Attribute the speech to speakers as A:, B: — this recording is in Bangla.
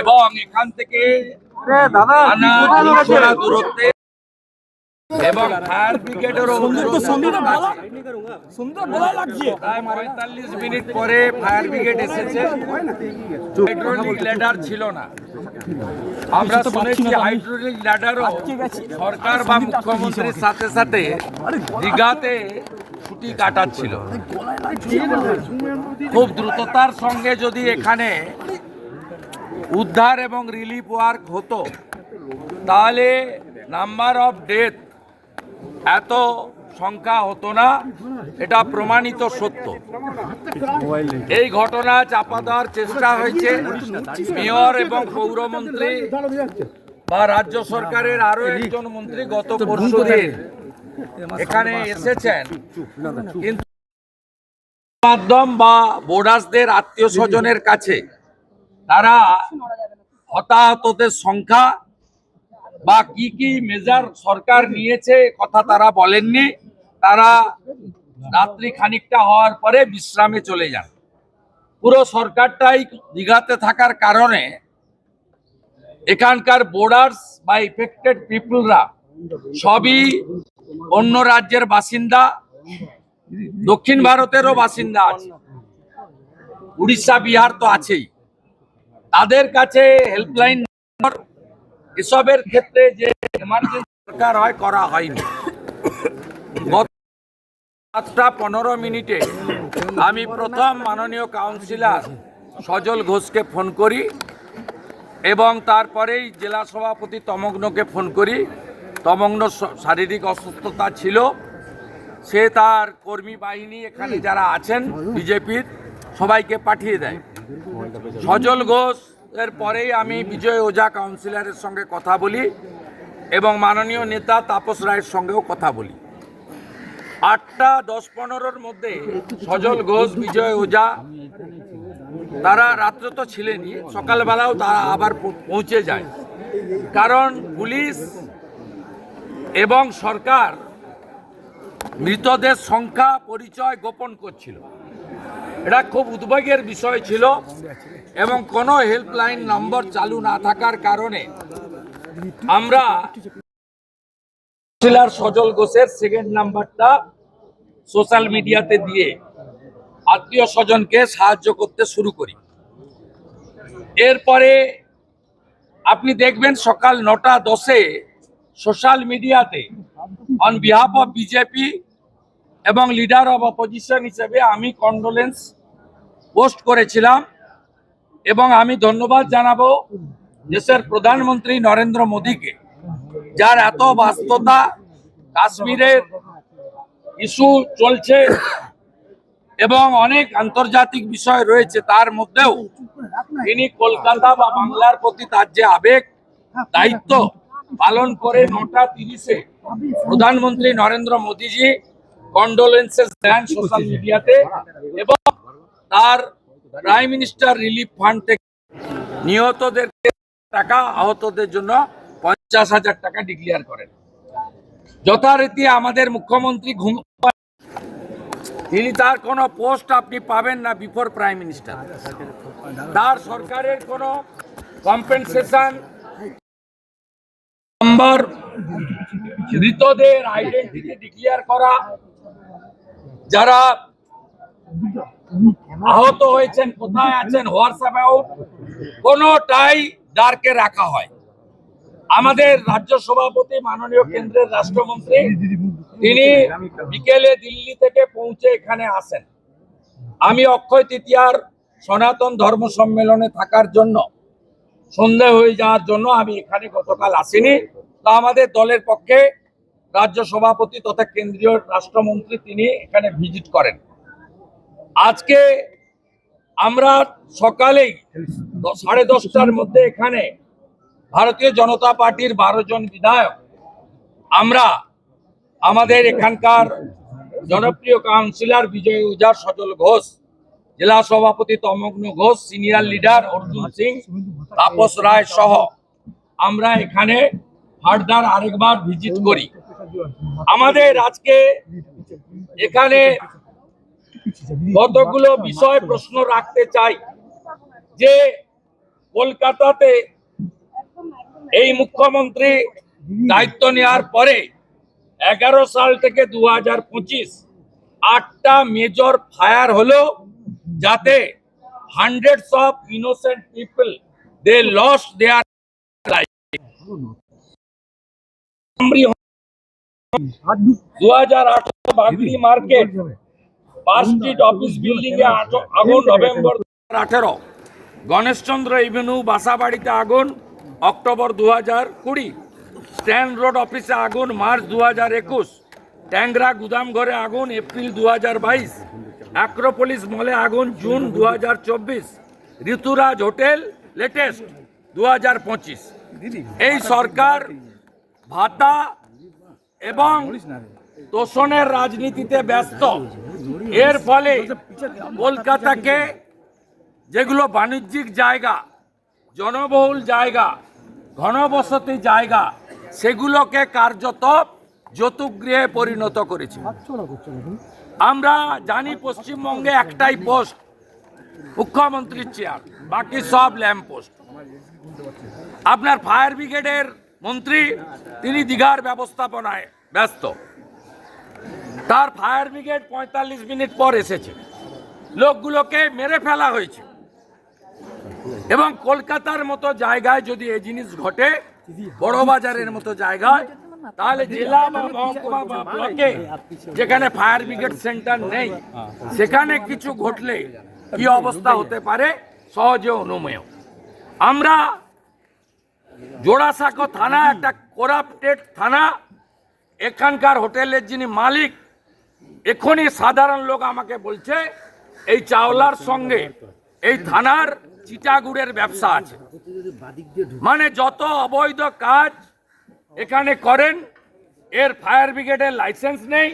A: এবং এখান থেকে দূরত্বে এবং ফায়ার ব্রিগেডেরও পঁয়তাল্লিশ মিনিট পরে ফায়ার ব্রিগেড এসেছে। হাইড্রোলিক ল্যাডার ছিল না। আমরা শুনেছি হাইড্রোলিক ল্যাডারও সরকার বা মুখ্যমন্ত্রীর সাথে সাথে দীঘাতে ছুটি কাটাচ্ছিল। খুব দ্রুততার সঙ্গে যদি এখানে উদ্ধার এবং রিলিফ ওয়ার্ক হতো, তাহলে নাম্বার অফ ডেথ এত সংখ্যা হতো না, এটা প্রমাণিত সত্য। এই ঘটনা চাপা দেওয়ার চেষ্টা হয়েছে। মেয়র এবং পৌরমন্ত্রী বা রাজ্য সরকারের আরও একজন মন্ত্রী গত পরশুদিন এখানে এসেছেন। কিন্তু মাধ্যম বা বোর্ডার্সদের আত্মীয় স্বজনের কাছে তারা হতাহতদের সংখ্যা বা কি কি মেজার সরকার নিয়েছে কথা তারা বলেননি। তারা রাত্রি খানিকটা হওয়ার পরে বিশ্রামে চলে যান। পুরো সরকারটাই দীঘাতে থাকার কারণে এখানকার বোর্ডার্স বা ইফেক্টেড পিপলরা সবই অন্য রাজ্যের বাসিন্দা, দক্ষিণ ভারতেরও বাসিন্দা আছে। উড়িষ্যা, বিহার তো আছেই। তাদের কাছে হেল্পলাইন নম্বর এসবের ক্ষেত্রে যে এমার্জেন্সি দরকার হয়, করা হয়নি। গত পনেরো মিনিটে আমি প্রথম মাননীয় কাউন্সিলর সজল ঘোষকে ফোন করি। এবং তারপরেই জেলা সভাপতি তমগ্নকে ফোন করি। তমগ্ন শারীরিক অসুস্থতা ছিল। সে তার কর্মী বাহিনী এখানে যারা আছেন, বিজেপির, সবাইকে পাঠিয়ে দেয়। সজল ঘোষ এর পরেই আমি বিজয় ওঝা কাউন্সিলরের সঙ্গে কথা বলি এবং মাননীয় নেতা তাপস রায়ের সঙ্গেও কথা বলি। আটটা দশ পনেরোর মধ্যে সজল ঘোষ, বিজয় ওঝা তারা রাত্রে তো ছিলেনই, সকালবেলাও তারা আবার পৌঁছে যায়। কারণ পুলিশ এবং সরকার মৃতদের সংখ্যা, পরিচয় গোপন করছিল। এটা খুব উদ্বেগের বিষয় ছিল এবং কোনো হেল্পলাইন নম্বর চালু না থাকার কারণে আমরা সজল ঘোষের সেকেন্ড নাম্বারটা সোশ্যাল মিডিয়াতে দিয়ে আত্মীয় স্বজনকে সাহায্য করতে শুরু করি। এরপরে আপনি দেখবেন সকাল নটা দশে সোশ্যাল মিডিয়াতে অন বিহাফ অফ বিজেপি এবং লিডার অফ অপোজিশন হিসেবে আমি কন্ডোলেন্স পোস্ট করেছিলাম এবং আমি ধন্যবাদ জানাব দেশের প্রধানমন্ত্রী নরেন্দ্র মোদীকে, যার এত ব্যস্ততা, কাশ্মীরের ইস্যু চলছে এবং অনেক আন্তর্জাতিক বিষয় রয়েছে, তার মধ্যেও তিনি কলকাতা বা বাংলার প্রতি তার যে আবেগ, দায়িত্ব পালন করে নটা তিরিশে প্রধানমন্ত্রী নরেন্দ্র মোদীজি কন্ডোলেন্সেস দেন সোশ্যাল মিডিয়াতে এবং তার প্রাইম মিনিস্টার রিলিফ ফান্ড থেকে নিহতদের টাকা আহতদের জন্য পঞ্চাশ হাজার টাকা ডিক্লেয়ার করেন। যথারীতি আমাদের মুখ্যমন্ত্রী ঘুম তিনি তার কোনো পোস্ট আপনি পাবেন না বিফোর প্রাইম মিনিস্টার। তার সরকারের কোনো কম্পেনসেশন নম্বর মৃতদের আইডেন্টিটি ডিক্লেয়ার করা, যারা আহত হয়েছেন, কোথায় আছেন, হোয়াটসঅ্যাপ কোনোটাই ডার্কে রাখা হয়। আমাদের রাজ্য সভাপতি মাননীয় কেন্দ্রের রাষ্ট্রমন্ত্রী, তিনি বিকেলে দিল্লি থেকে পৌঁছে এখানে আসেন। আমি অক্ষয় তৃতীয়ার সনাতন ধর্ম সম্মেলনে থাকার জন্য, সন্ধে হয়ে যাওয়ার জন্য আমি এখানে গতকাল আসিনি। তা আমাদের দলের পক্ষে রাজ্য সভাপতি তথা কেন্দ্রীয় রাষ্ট্রমন্ত্রী তিনি এখানে ভিজিট করেন। আজকে আমরা সকালেই সাড়ে দশটার মধ্যে এখানে ভারতীয় জনতা পার্টির বারো জন বিধায়ক। আমরা আমাদের এখানকার জনপ্রিয় কাউন্সিলর বিজয় উজার সজল ঘোষ, জেলা সভাপতি তমগ্ন ঘোষ, সিনিয়র লিডার অর্জুন সিং, তাপস রায় সহ আমরা এখানে ফার্দার আরেকবার ভিজিট করি। আমাদের আজকে এখানে কতগুলো বিষয় প্রশ্ন রাখতে চাই যে কলকাতাতে এই মুখ্যমন্ত্রী দায়িত্ব নেওয়ার পরে এগারো সাল থেকে দু হাজার পঁচিশ আটটা মেজর ফায়ার হলো যাতে hundreds of innocent people they lost their দু হাজার আঠারো মার্কেট পার্ক স্ট্রিট অফিস আগুন নভেম্বর আঠেরো। গণেশচন্দ্র এভিনিউ বাসাবাড়িতে আগুন অক্টোবর দু হাজার কুড়ি স্ট্যান্ড রোড অফিসে আগুন মার্চ দু হাজার একুশ ট্যাংরা গুদাম ঘরে আগুন এপ্রিল দু হাজার বাইশ অ্যাক্রোপলিস মলে আগুন জুন দু হাজার চব্বিশ ঋতুরাজ হোটেল লেটেস্ট দু হাজার পঁচিশ এই সরকার ভাতা এবং তোষণের রাজনীতিতে ব্যস্ত। এর ফলে কলকাতাকে যেগুলো বাণিজ্যিক জায়গা জনবহুল জায়গা ঘনবসতি জায়গা সেগুলোকে কার্যত যৌতুকগৃহে পরিণত করেছে। আমরা জানি পশ্চিমবঙ্গে একটাই পোস্ট মুখ্যমন্ত্রীর চেয়ার বাকি সব ল্যাম্প পোস্ট। আপনার ফায়ার ব্রিগেডের মন্ত্রী তিনি দীঘার ব্যবস্থাপনায় ব্যস্ত। তার ফায়ার ব্রিগেড পঁয়তাল্লিশ মিনিট পর এসেছে। লোকগুলোকে মেরে ফেলা হয়েছে। এবং কলকাতার মতো জায়গায় যদি এই জিনিস ঘটে বড় বাজারের মতো জায়গায়, তাহলে জেলা বা মহকুমা বা ব্লকে যেখানে ফায়ার ব্রিগেড সেন্টার নেই, সেখানে কিছু ঘটলে কি অবস্থা হতে পারে? সহজে অনুমেয়। আমরা জোড়াসাঁকো থানা, একটা করাপ্টেড থানা, এখানকার হোটেলের যিনি মালিক, এখনই সাধারণ লোক আমাকে বলছে, এই চাওলার সঙ্গে এই থানার চিটাগুড়ের ব্যবসা আছে। মানে যত অবৈধ কাজ এখানে করেন, এর ফায়ার ব্রিগেডের লাইসেন্স নেই